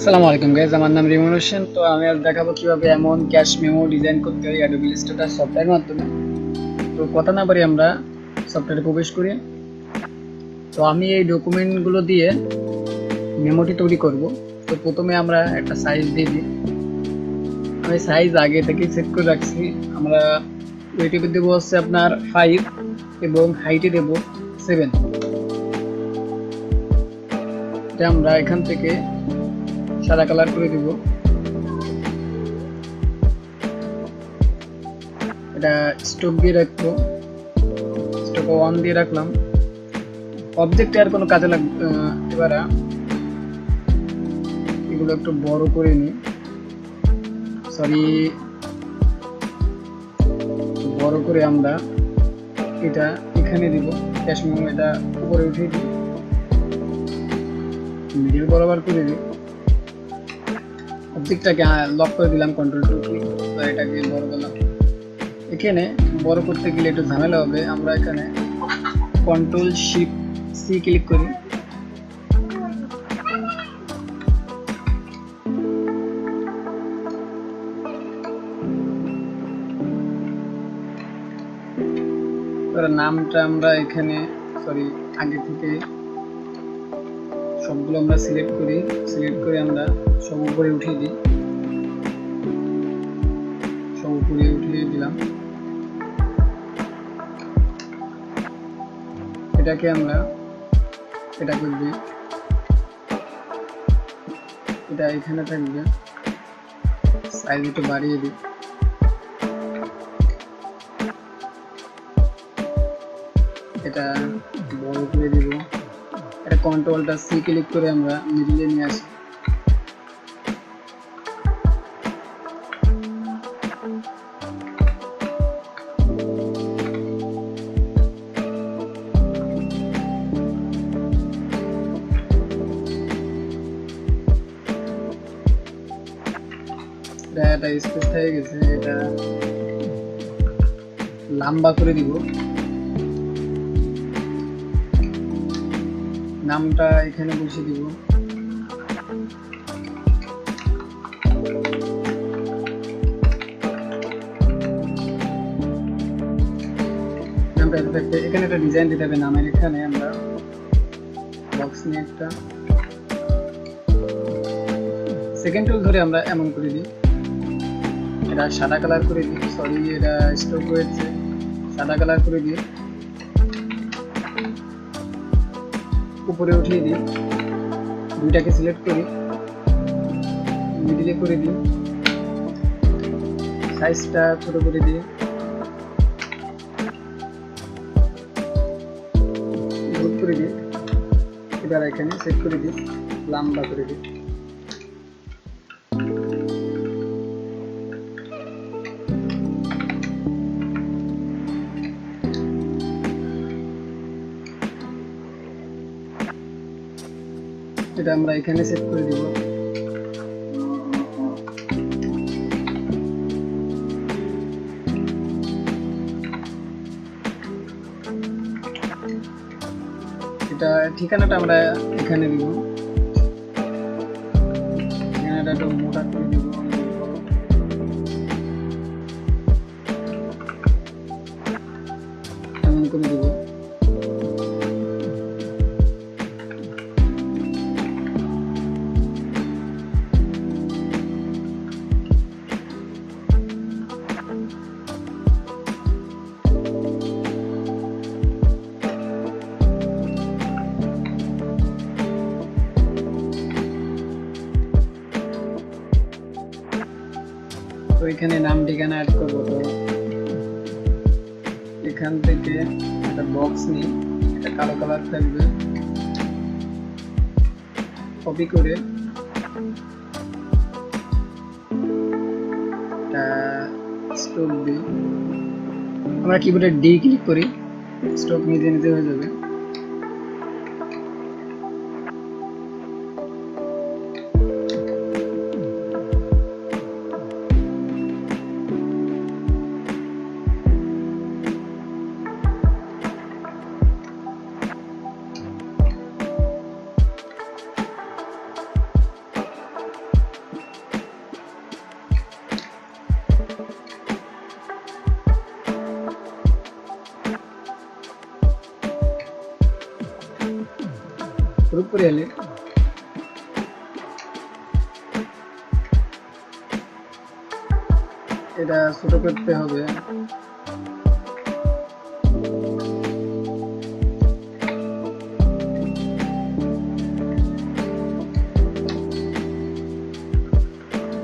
আসসালামু আলাইকুম গাইজ আমার নাম রিমন হোসেন। তো আমি আজ দেখাবো কীভাবে এমন ক্যাশ মেমো ডিজাইন করতে হয় অ্যাডোবি ইলাস্ট্রেটর সফটওয়্যারের মাধ্যমে। তো কথা না পারি আমরা সফটওয়্যারে প্রবেশ করি। তো আমি এই ডকুমেন্টগুলো দিয়ে মেমোটি তৈরি করব। তো প্রথমে আমরা একটা সাইজ দিয়ে দিই। আমি সাইজ আগে থেকেই সেট করে রাখছি। আমরা ওয়েটিপে দেবো হচ্ছে আপনার ফাইভ এবং হাইটে দেবো সেভেন আমরা এখান থেকে সাদা কালার করে দিব। এটা স্টোক দিয়ে রাখব। স্টোক ওয়ান দিয়ে রাখলাম। অবজেক্টে আর কোনো কাজে লাগ আহ, এবার এগুলো একটু বড় করে নিই। সরি বড় করে আমরা এটা এখানে দিব। ক্যাশ মেমো এটা উপরে উঠিয়ে দিই। মিডিল বরাবর করে দিই। অবজেক্টটাকে লক করে দিলাম কন্ট্রোল টু ক্লিক তো এটাকে বড় করলাম। এখানে বড় করতে গেলে একটু ঝামেলা হবে। আমরা এখানে কন্ট্রোল শিপ সি ক্লিক করি। নামটা আমরা এখানে সরি আগে থেকে সবগুলো আমরা সিলেক্ট করি। সিলেক্ট করে আমরা সব উপরে উঠিয়ে দিই। এটাকে আমরা, এটা করবি। এটা এখানে থাকবে। সাইজ একটু বাড়িয়ে দিই। এটা বড় করে দিব। এটা কন্ট্রোলটা সি ক্লিক করে আমরা মিডিলে নিয়ে আসি। এটা একটা স্পেস হয়ে গেছে, এটা লম্বা করে দিব। নামটা এখানে বসিয়ে দিব। এখানে একটা ডিজাইন দিতে হবে নামের এখানে আমরা। বক্স নিয়ে একটা। সেকেন্ড টুল ধরে আমরা এমন করে দিই। এটা সাদা কালার করে দিই সরি এটা স্টোক হয়েছে। সাদা কালার করে দিই উপরে উঠিয়ে দিই। দুইটাকে সিলেক্ট করি। মিডিলে করে দিই। সাইজটা ছোট করে দিই। করে দিই। এবার এখানে সেট করে দিই। লম্বা করে দিই। এটা আমরা এখানে সেট করে দিব। এটা ঠিকানাটা আমরা এখানে দিব। অ্যাড করব তো। এখান থেকে একটা বক্স নিই, এটা কালো কালার থাকবে। কপি করে স্টোক দিই। আমরা কিবোর্ডে ডি ক্লিক করি স্টোক নিজে নিজে হয়ে যাবে। গ্রুপ করে এটা ছোট করতে হবে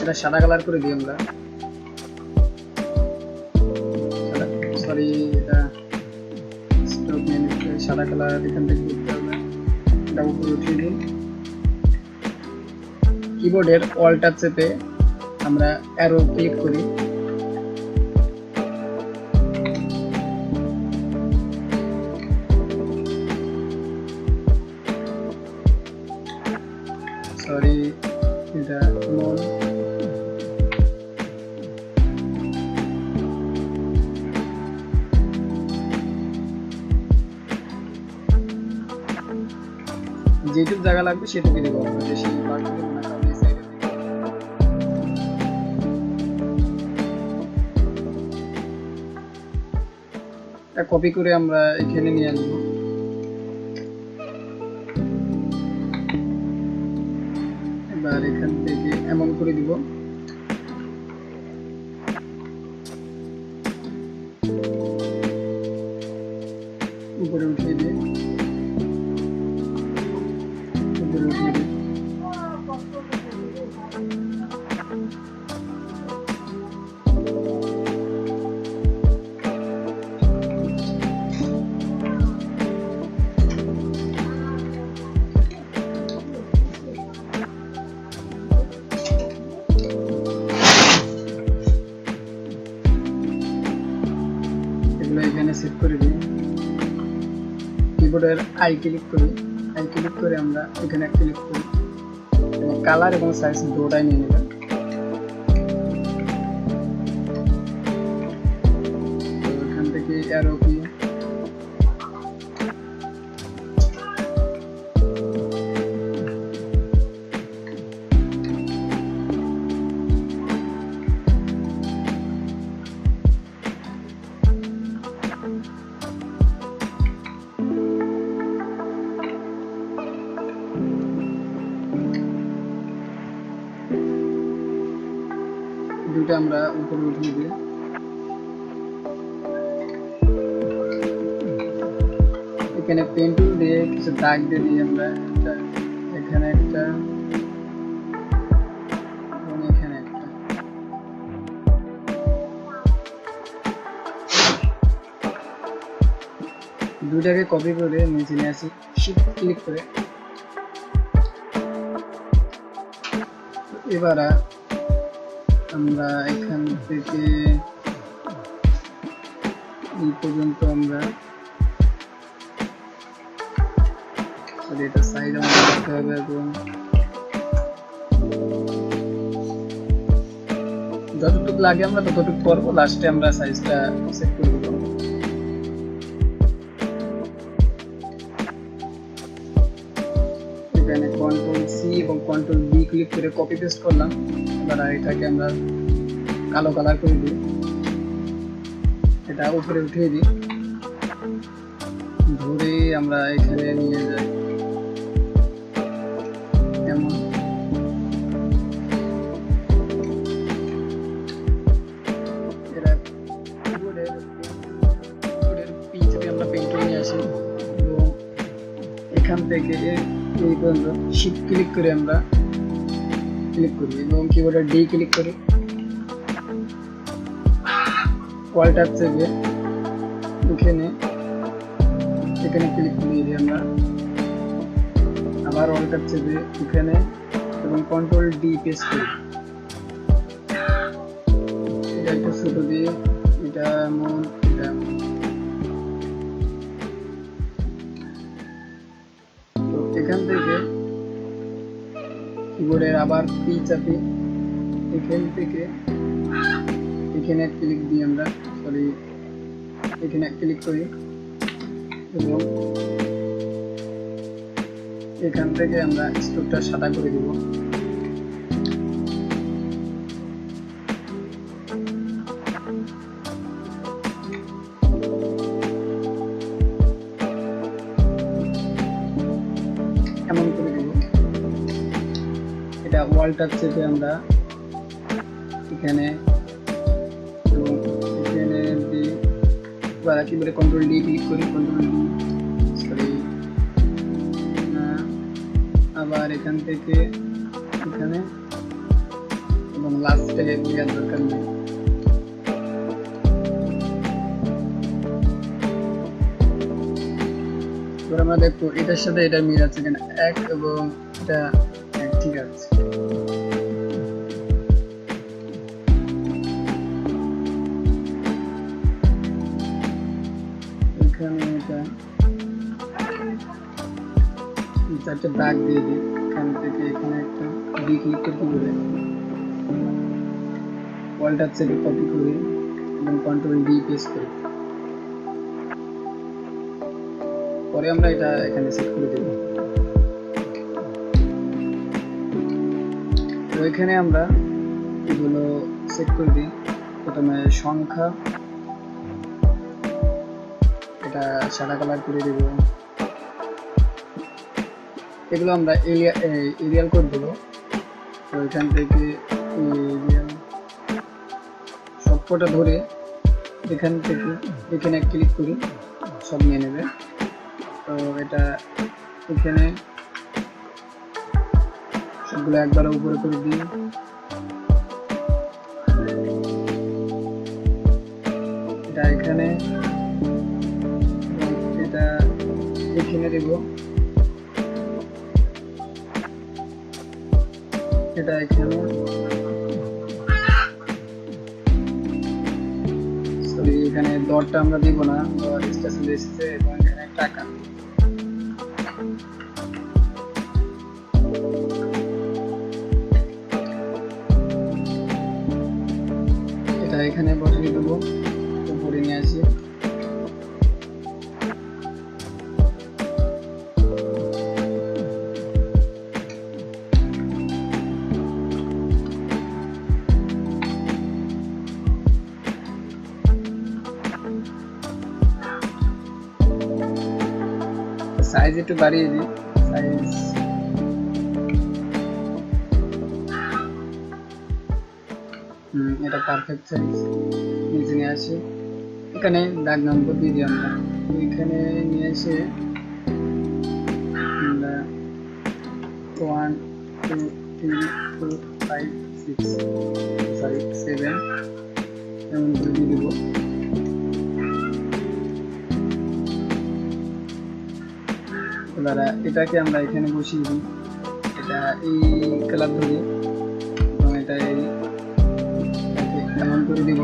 এটা সাদা কালার করে দিই আমরা সরি এটা। সাদা কালার এখান থেকে এটা উপরে উঠিয়ে দিই কিবোর্ডের অল্টার চেপে আমরা অ্যারো ক্লিক করি। যেটুক জায়গা লাগবে সেটুকু দিব। বেশি কপি করে আমরা এখানে নিয়ে আসব। এবার এখান থেকে এমন করে দিব। আই ক্লিক করি আই ক্লিক করে আমরা এখানে ক্লিক করি। কালার এবং সাইজ দুটাই নিয়ে নেবেন এখান থেকে অ্যারো এখানে পেন টুল দিয়ে কিছু দাগ দিয়ে দিই আমরা এখানে একটা এখানে একটা। দুটাকে কপি করে নিচে নিয়ে আসি শিফট ক্লিক করে। এবার আমরা এখান থেকে এই পর্যন্ত আমরা এটা সাইড আমাদের রাখতে হবে এবং যতটুকু লাগে আমরা ততটুকু করব। লাস্টে আমরা সাইজটা সেট করে দেবো। এখানে কন্ট্রোল সি এবং কন্ট্রোল বি ক্লিক করে কপি পেস্ট করলাম। এবার এটাকে আমরা কালো কালার করে দিই। এটা উপরে উঠিয়ে দিই। ধরে আমরা এখানে নিয়ে যাই। থেকে এই পর্যন্ত শিফট ক্লিক করে আমরা ক্লিক করি এবং কিবোর্ডে ডি ক্লিক করি। ওয়ালটার থেকে এখানে এখানে ক্লিক করে দিই আমরা। আবার ওয়ালটার থেকে এখানে এবং কন্ট্রোল ডি পেস্ট করি। এটা ছোট দিয়ে, এটা এমন এটা এমন। এখান থেকে কিবোর্ডের আবার পি চাপি এখান থেকে এখানে ক্লিক দিই আমরা সরি এখানে ক্লিক করি এবং এখান থেকে আমরা স্টোভটা সাদা করে দিব। ওয়ালটার চেপে আমরা এখানে এখানে বা কি বলে কন্ট্রোল ডি ক্লিক করি কন্ট্রোল ডি সরি আবার এখান থেকে এখানে এবং লাস্টে দেওয়ার দরকার নেই। আমরা দেখব এটার সাথে এটা মিল আছে কিনা। এক এবং এটা ঠিক আছে। এখানে এটা চারটে দাগ দিয়ে দিই। এখান থেকে এখানে একটা ডি ক্লিক করতে বলে ওয়ালটা থেকে কপি করি এবং কন্ট্রোল ডি পেস্ট করি পরে আমরা এটা এখানে সেট করে দেব। তো এখানে আমরা এগুলো সেট করে দিই। প্রথমে সংখ্যা, এটা সাদা কালার করে দেব। এগুলো আমরা এরিয়া এরিয়াল কোড দেবো। তো এখান থেকে সবকটা ধরে এখান থেকে এখানে ক্লিক করি, সব নিয়ে নেবে। তো এটা এখানে সবগুলো একবার উপরে করে দিই। এটা এখানে এটা এখানে দেব। এটা এখানে। সরি এখানে দরটা আমরা দিব না স্টেশন এসেছে। সাইজ একটু বাড়িয়ে দিই। সাইজ এটা পারফেক্ট সাইজ নিচে নিয়ে আসি। এখানে দাগ নম্বর দিয়ে দিই আমরা। এখানে নিয়ে এসে আমরা one two three four five six sorry seven এমন দিয়ে দেবো। এবার এটাকে আমরা এখানে বসিয়ে দিই। এটা এই কালার ধরি এবং এটা এমন করে দিব।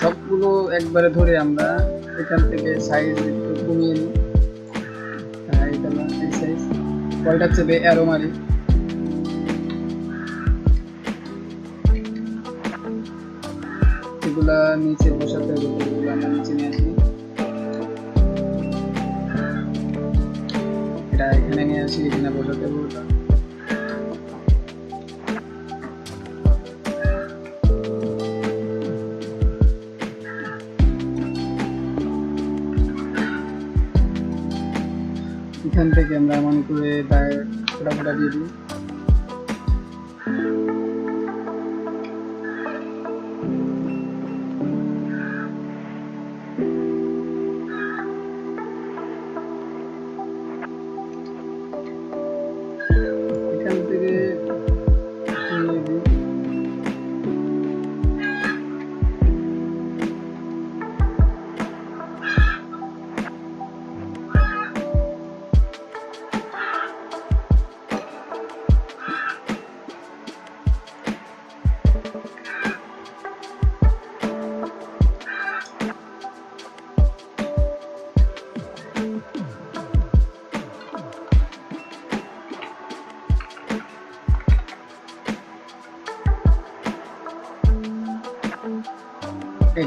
সবগুলো একবারে ধরে আমরা এখান থেকে সাইজ একটু কমিয়ে নিই। এই সাইজ কয়টা চেপে অ্যারো মারি। এগুলা নিচে বসাতে হবে তো আমরা নিচে নিয়ে আসি। এটা এখানে নিয়ে আসি, এখানে বসাতে হবে এখান থেকে আমরা এমন করে দায়ের ফোটা ফোটা দিয়ে দিই।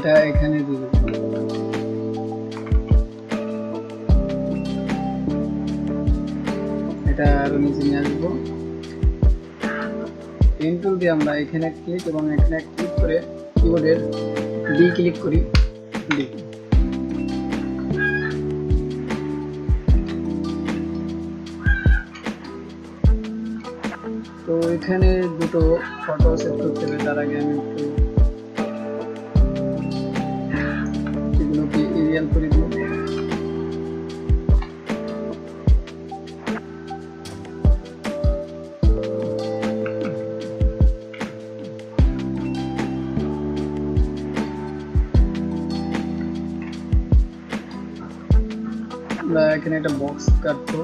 এটা এখানে দিবে। এটা আরও নিচে নিয়ে আসব। পেন টুল দিয়ে আমরা এখানে ক্লিক এবং এখানে ক্লিক করে কিবোর্ডের ডি ক্লিক করি। ডি তো এখানে দুটো ফটো সেট করতে হবে, তার আগে আমি একটু এরিয়াল করে আমরা এখানে একটা বক্স কাটবো।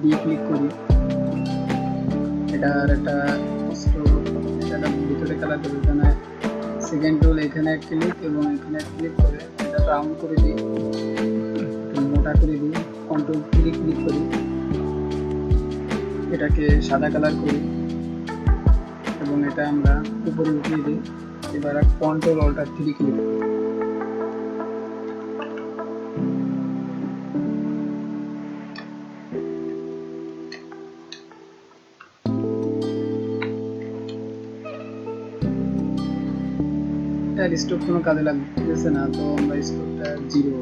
দিয়ে ক্লিক করি। এটার একটা ভিতরে কালার করবে সেকেন্ড টুল এখানে এক ক্লিক এবং এখানে এক ক্লিক করে, এটা রাউন্ড করে দিই। মোটা করে দিই কন্ট্রোল ক্লিক ক্লিক করি। এটাকে সাদা কালার করি এবং এটা আমরা উপরে উঠিয়ে দিই। এবার কন্ট্রোল অল্টার থ্রি ক্লিক করি স্টোভ কোনো কাজে লাগতেছে না? তো আমরা স্টোরটা জিরো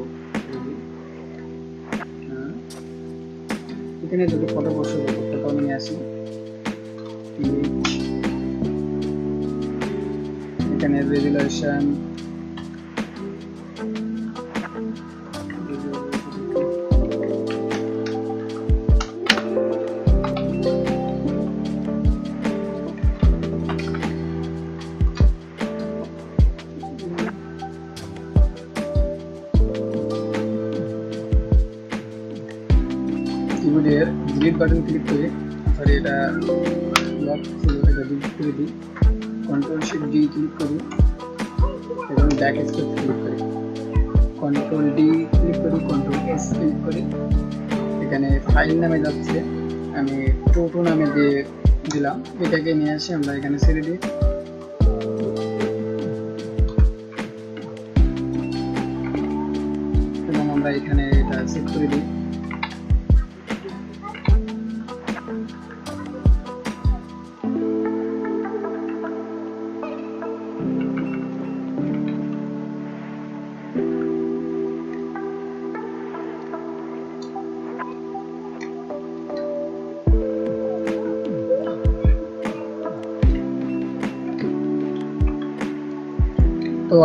এখানে দুটো ফটো বসে ফটো নিয়ে আসি। এখানে রেজুলেশন ডিলিট বাটন ক্লিক করে সরি এটা লক এটা ডিলিট করে দিই। কন্ট্রোল শিফট ডি ক্লিক করি এবং ব্যাক স্পেস ক্লিক করি কন্ট্রোল ডি ক্লিক করি কন্ট্রোল এস ক্লিক করি। এখানে ফাইল নামে যাচ্ছে, আমি টোটো নামে দিয়ে দিলাম। এটাকে নিয়ে আসি, আমরা এখানে ছেড়ে দিই। এবং আমরা এখানে এটা সেট করে দিই।